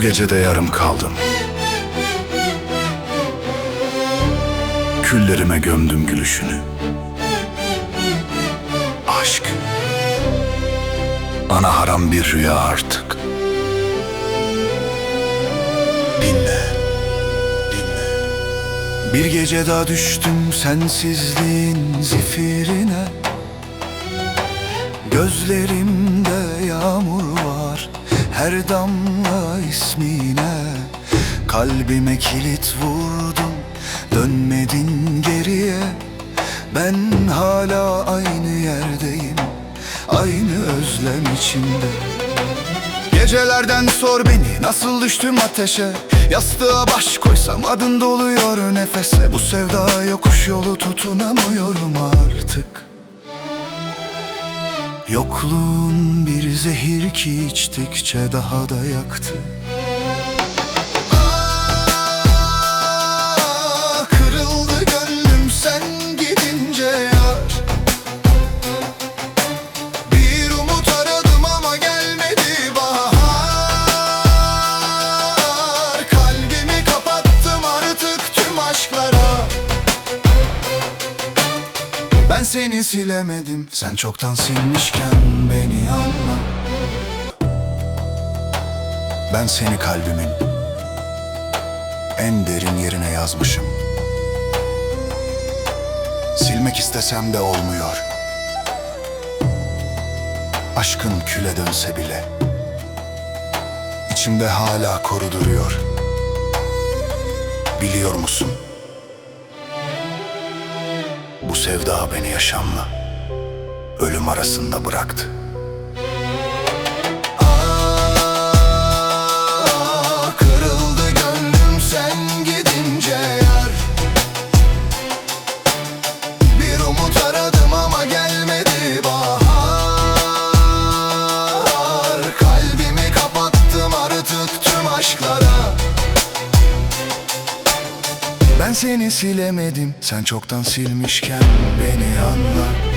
Bu gece de yarım kaldım. Küllerime gömdüm gülüşünü. Aşk. Bana haram bir rüya artık. Dinle. Dinle. Bir gece daha düştüm sensizliğin zifirine. Var her damla ismine. Kalbime kilit vurdun dönmedin geriye. Ben hala aynı yerdeyim aynı özlem içinde. Gecelerden sor beni nasıl düştüm ateşe? Yastığa baş koysam adın doluyor nefese. Bu sevda yokuş yolu tutunamıyorum artık Yokluğun bir zehir ki içtikçe daha da yaktı ben seni silemedim. Sen çoktan silmişken beni anla. Ben seni kalbimin En derin yerine yazmışım. Silmek istesem de olmuyor. Aşkın küle dönse bile İçimde hala koru duruyor. Biliyor musun? Bu sevda beni yaşamla ölüm arasında bıraktı. Ben seni silemedim. Sen çoktan silmişken beni anla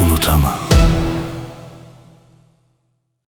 Unutamam